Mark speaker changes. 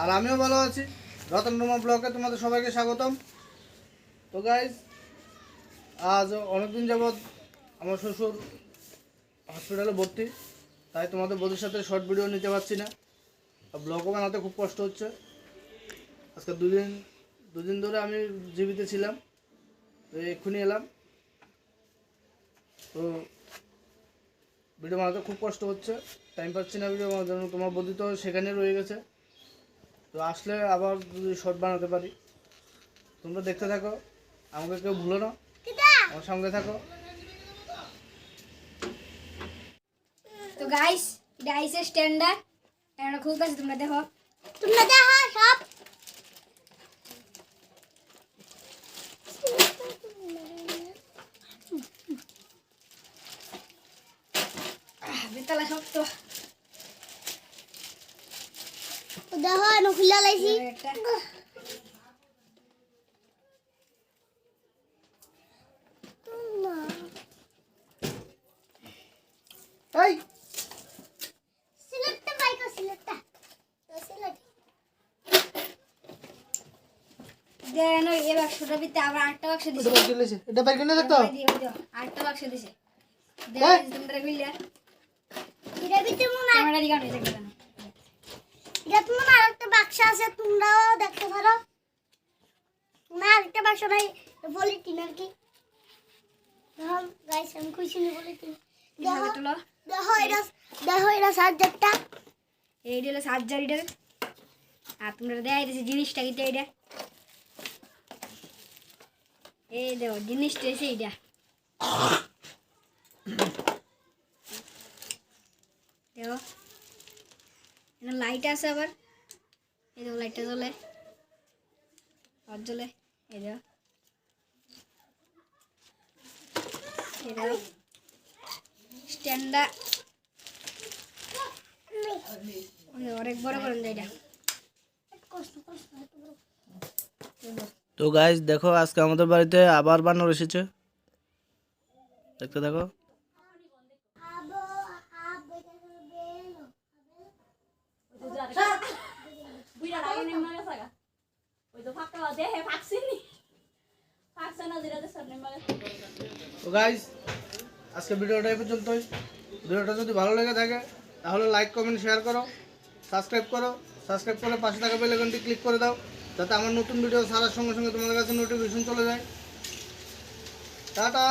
Speaker 1: আর আমিও ভালো আছি। রতন রুমা ব্লকে তোমাদের সবাইকে স্বাগতম। তো গাইজ আজ অনেকদিন যাবৎ আমার শ্বশুর হসপিটালে ভর্তি, তাই তোমাদের বধুর সাথে শর্ট ভিডিও নিতে পারছি না। আর বানাতে খুব কষ্ট হচ্ছে। আজকে দুদিন দুদিন ধরে আমি জীবিত ছিলাম। তো এক্ষুনি এলাম। তো ভিডিও বানাতে খুব কষ্ট হচ্ছে। টাইম পাচ্ছি না ভিডিও জন্য তোমার বন্ধু তো সেখানে রয়ে গেছে। তো আসলে আবার যদি শর্ট বানাতে পারি। তোমরা দেখতে থাকো আমাকে কেউ ভুলো না। আমার সঙ্গে থাকো।
Speaker 2: তো গাইস আইসে স্ট্যান্ডার্ড এটা খুলতেছে তোমরা দেখো।
Speaker 3: তোমরা দেখো সব
Speaker 2: বেতালা শক্ত।
Speaker 3: দেখো আমি খুলে লাইছি।
Speaker 1: এই!
Speaker 3: সিলেটটা বাইকো সিলেটটা। সিলেট।
Speaker 2: দেন এই বাক্সটা ভিতরে আবার আটটা বাক্স দিছে।
Speaker 1: এটা
Speaker 2: ওই ওই আটটা বাক্স দিছে? তোমরা বিল্লা
Speaker 3: আরেকটা বাক্স আছে তোমরাও দেখতে পারো। না আরেকটা বাক্স নাই পলিটিন আর কি। গাইস আমি খুশি নি পলিটিন দেখো এটা দেখো এটা সাবজেক্টটা
Speaker 2: এইটা হলো সার্জারিটা আর তোমরা দেখাই দিছে জিনিসটা কিন্তু এইটা। এই দেখো জিনিসটা এসে এইটা। দেখো। এটা লাইট আছে আবার। এই দেখো লাইটটা জ্বলে। জ্বলে। এই দেখো। অনেক বড়।
Speaker 1: তো গাইজ দেখো, আজকে আমাদের বাড়িতে আবার বানর এসেছে। দেখতে দেখো
Speaker 3: আবো আবো দেখো বেলো
Speaker 4: বুইরা লাগে নেই মাগে সাগা ওই
Speaker 1: আজকে ভিডিওটা এই পর্যন্তই। ভিডিওটা যদি ভালো লেগে থাকে, তাহলে লাইক কমেন্ট শেয়ার করো সাবস্ক্রাইব করো সাবস্ক্রাইব করে পাশে থাকা বেল আইকনটি ক্লিক করে দাও, যাতে আমার নতুন ভিডিও ছাড়ার সঙ্গে সঙ্গে তোমাদের কাছে নোটিফিকেশন চলে যায়। টাটা!